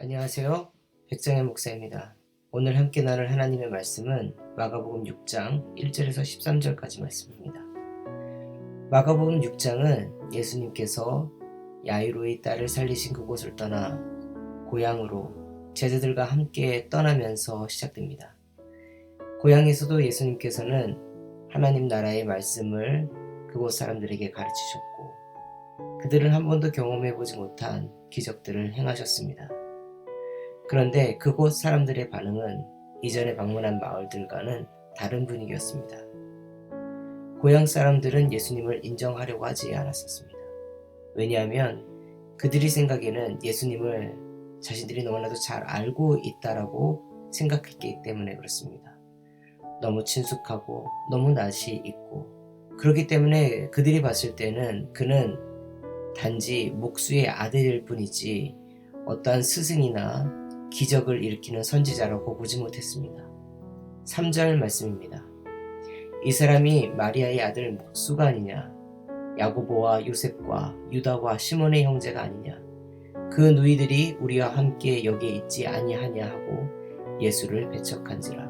안녕하세요. 백정의 목사입니다. 오늘 함께 나눌 하나님의 말씀은 마가복음 6장 1절에서 13절까지 말씀입니다. 마가복음 6장은 예수님께서 야이로의 딸을 살리신 그곳을 떠나 고향으로 제자들과 함께 떠나면서 시작됩니다. 고향에서도 예수님께서는 하나님 나라의 말씀을 그곳 사람들에게 가르치셨고 그들은 한 번도 경험해 보지 못한 기적들을 행하셨습니다. 그런데 그곳 사람들의 반응은 이전에 방문한 마을들과는 다른 분위기였습니다. 고향 사람들은 예수님을 인정하려고 하지 않았었습니다. 왜냐하면 그들이 생각에는 예수님을 자신들이 너무나도 잘 알고 있다라고 생각했기 때문에 그렇습니다. 너무 친숙하고 너무 낯이 있고 그렇기 때문에 그들이 봤을 때는 그는 단지 목수의 아들일 뿐이지 어떠한 스승이나 기적을 일으키는 선지자라고 보지 못했습니다. 3절 말씀입니다. 이 사람이 마리아의 아들 목수가 아니냐? 야고보와 요셉과 유다와 시몬의 형제가 아니냐? 그 누이들이 우리와 함께 여기에 있지 아니하냐 하고 예수를 배척한지라.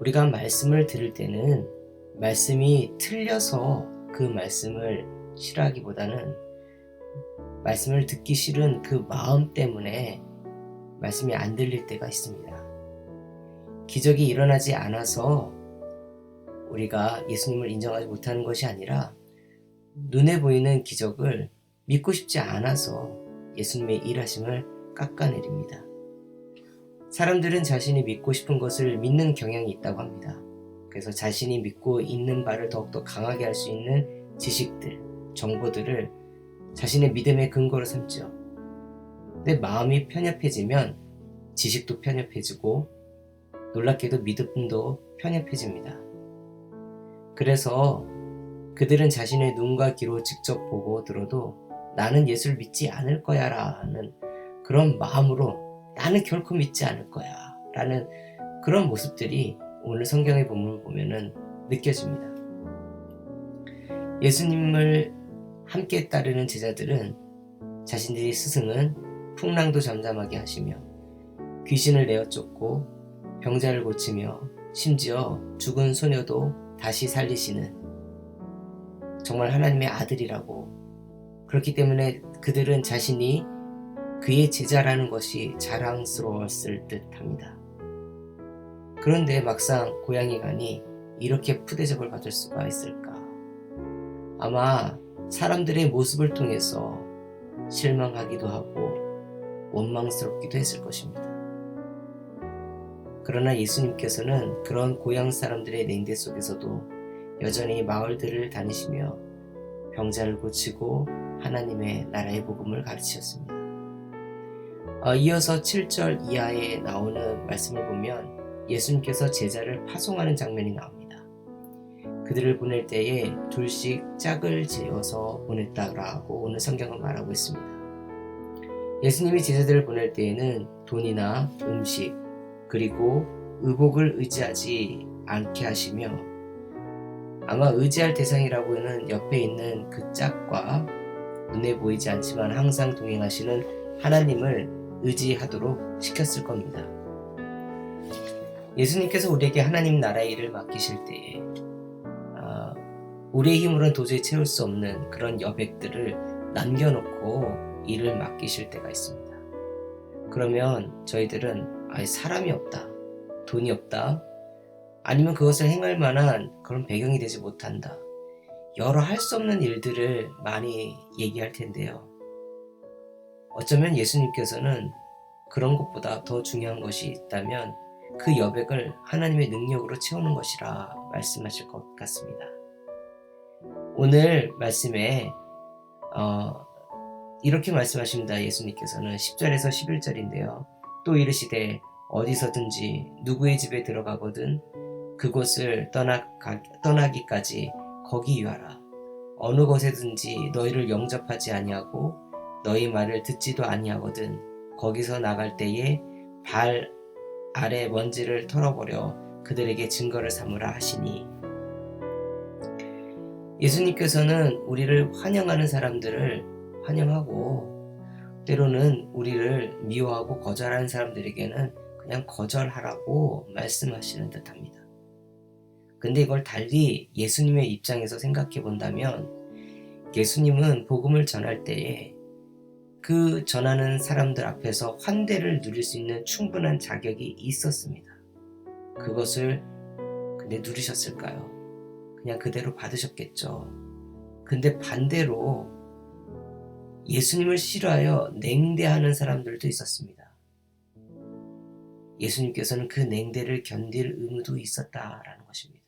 우리가 말씀을 들을 때는 말씀이 틀려서 그 말씀을 싫어하기보다는 말씀을 듣기 싫은 그 마음 때문에 말씀이 안 들릴 때가 있습니다. 기적이 일어나지 않아서 우리가 예수님을 인정하지 못하는 것이 아니라 눈에 보이는 기적을 믿고 싶지 않아서 예수님의 일하심을 깎아내립니다. 사람들은 자신이 믿고 싶은 것을 믿는 경향이 있다고 합니다. 그래서 자신이 믿고 있는 바를 더욱더 강하게 할 수 있는 지식들, 정보들을 자신의 믿음의 근거로 삼죠. 내 마음이 편협해지면 지식도 편협해지고 놀랍게도 믿음도 편협해집니다. 그래서 그들은 자신의 눈과 귀로 직접 보고 들어도 나는 예수를 믿지 않을 거야 라는 그런 마음으로 나는 결코 믿지 않을 거야 라는 그런 모습들이 오늘 성경의 본문을 보면은 느껴집니다. 예수님을 함께 따르는 제자들은 자신들의 스승은 풍랑도 잠잠하게 하시며 귀신을 내어 쫓고 병자를 고치며 심지어 죽은 소녀도 다시 살리시는 정말 하나님의 아들이라고 그렇기 때문에 그들은 자신이 그의 제자라는 것이 자랑스러웠을 듯 합니다. 그런데 막상 고향에 가니 이렇게 푸대접을 받을 수가 있을까? 아마 사람들의 모습을 통해서 실망하기도 하고 원망스럽기도 했을 것입니다. 그러나 예수님께서는 그런 고향 사람들의 냉대 속에서도 여전히 마을들을 다니시며 병자를 고치고 하나님의 나라의 복음을 가르치셨습니다. 어, 이어서 7절 이하에 나오는 말씀을 보면 예수님께서 제자를 파송하는 장면이 나옵니다. 그들을 보낼 때에 둘씩 짝을 지어서 보냈다라고 오늘 성경은 말하고 있습니다. 예수님이 제자들을 보낼 때에는 돈이나 음식 그리고 의복을 의지하지 않게 하시며 아마 의지할 대상이라고는 옆에 있는 그 짝과 눈에 보이지 않지만 항상 동행하시는 하나님을 의지하도록 시켰을 겁니다. 예수님께서 우리에게 하나님 나라의 일을 맡기실 때에 아, 우리의 힘으로는 도저히 채울 수 없는 그런 여백들을 남겨놓고 일을 맡기실 때가 있습니다. 그러면 저희들은 아, 사람이 없다, 돈이 없다, 아니면 그것을 행할 만한 그런 배경이 되지 못한다. 여러 할 수 없는 일들을 많이 얘기할 텐데요. 어쩌면 예수님께서는 그런 것보다 더 중요한 것이 있다면 그 여백을 하나님의 능력으로 채우는 것이라 말씀하실 것 같습니다. 오늘 말씀에 어, 이렇게 말씀하십니다. 예수님께서는 10절에서 11절인데요. 또 이르시되 어디서든지 누구의 집에 들어가거든 그곳을 떠나, 떠나기까지 거기 유하라. 어느 곳에든지 너희를 영접하지 아니하고 너희 말을 듣지도 아니하거든 거기서 나갈 때에 발 아래 먼지를 털어버려 그들에게 증거를 삼으라 하시니 예수님께서는 우리를 환영하는 사람들을 환영하고 때로는 우리를 미워하고 거절하는 사람들에게는 그냥 거절하라고 말씀하시는 듯 합니다. 근데 이걸 달리 예수님의 입장에서 생각해 본다면 예수님은 복음을 전할 때에 그 전하는 사람들 앞에서 환대를 누릴 수 있는 충분한 자격이 있었습니다. 그것을 근데 누리셨을까요? 그냥 그대로 받으셨겠죠. 근데 반대로 예수님을 싫어하여 냉대하는 사람들도 있었습니다. 예수님께서는 그 냉대를 견딜 의무도 있었다라는 것입니다.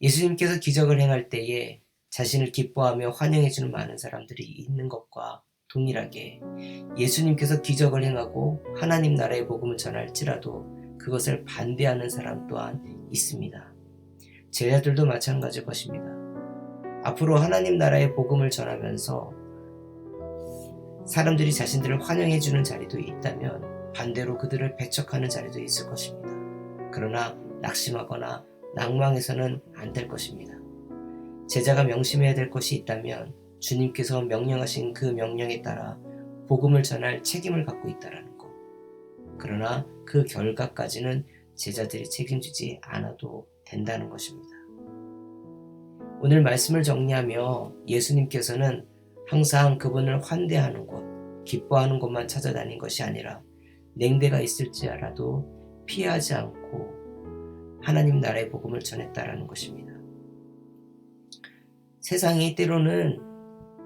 예수님께서 기적을 행할 때에 자신을 기뻐하며 환영해주는 많은 사람들이 있는 것과 동일하게 예수님께서 기적을 행하고 하나님 나라의 복음을 전할지라도 그것을 반대하는 사람 또한 있습니다. 제자들도 마찬가지일 것입니다. 앞으로 하나님 나라의 복음을 전하면서 사람들이 자신들을 환영해주는 자리도 있다면 반대로 그들을 배척하는 자리도 있을 것입니다. 그러나 낙심하거나 낭망해서는 안 될 것입니다. 제자가 명심해야 될 것이 있다면 주님께서 명령하신 그 명령에 따라 복음을 전할 책임을 갖고 있다라는 것. 그러나 그 결과까지는 제자들이 책임지지 않아도 된다는 것입니다. 오늘 말씀을 정리하며 예수님께서는 항상 그분을 환대하는 곳, 기뻐하는 곳만 찾아다닌 것이 아니라 냉대가 있을지 알아도 피하지 않고 하나님 나라의 복음을 전했다라는 것입니다. 세상이 때로는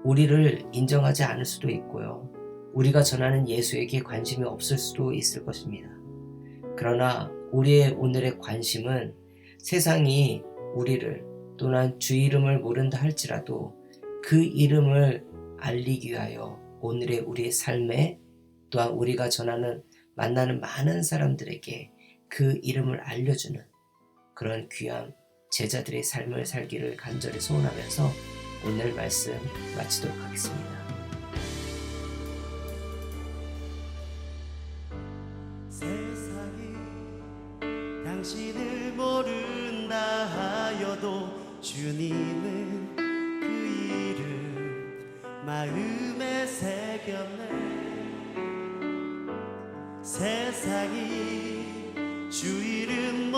우리를 인정하지 않을 수도 있고요. 우리가 전하는 예수에게 관심이 없을 수도 있을 것입니다. 그러나 우리의 오늘의 관심은 세상이 우리를 또는 주 이름을 모른다 할지라도 그 이름을 알리기 위하여 오늘의 우리의 삶에 또한 우리가 전하는 만나는 많은 사람들에게 그 이름을 알려주는 그런 귀한 제자들의 삶을 살기를 간절히 소원하면서 오늘 말씀 마치도록 하겠습니다. 세상이 당신을 모른다 하여도 주님은 그 이름 마음에 새겼네. 세상이 주 이름